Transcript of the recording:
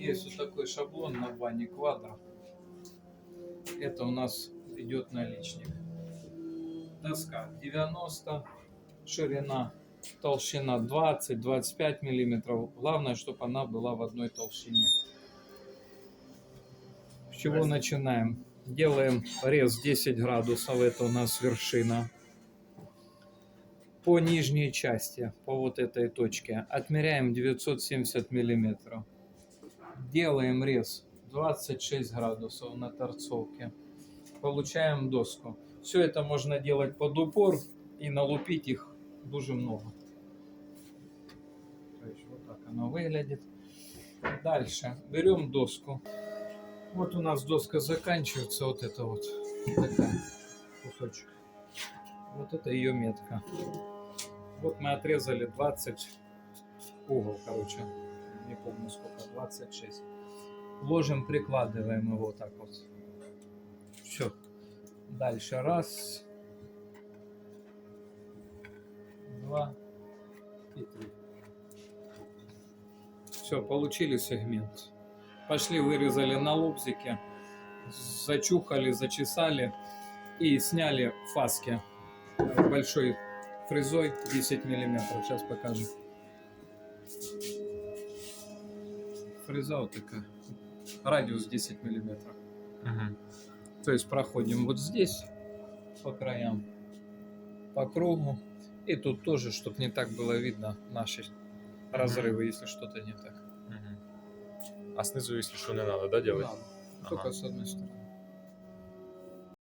Есть вот такой шаблон на бане квадро. Это у нас идет наличник. Доска 90, ширина, толщина 20-25 миллиметров. Главное, чтобы она была в одной толщине. С чего начинаем? Делаем рез 10 градусов, это у нас вершина. По нижней части, по вот этой точке, отмеряем 970 миллиметров. Делаем рез 26 градусов на торцовке. Получаем доску. Все это можно делать под упор и налупить их дуже много. То есть вот так оно выглядит. Дальше берем доску. Вот у нас доска заканчивается, вот это вот такая кусочек. Вот это ее метка. Вот мы отрезали 20 угол, короче, не помню сколько, 26. Ложим, прикладываем его вот так вот. Все. Дальше раз, два и три. Все, получили сегмент. Пошли, вырезали на лобзике, зачухали, зачесали и сняли фаски большой фрезой 10 миллиметров. Сейчас покажу. Фреза вот такая. Радиус 10 миллиметров. Мгм. То есть проходим вот здесь по краям, по кругу. И тут тоже, чтобы не так было видно наши разрывы, если что-то не так. Мгм. А снизу, если что, не надо, да, делать? Надо. Ага. Только с одной стороны.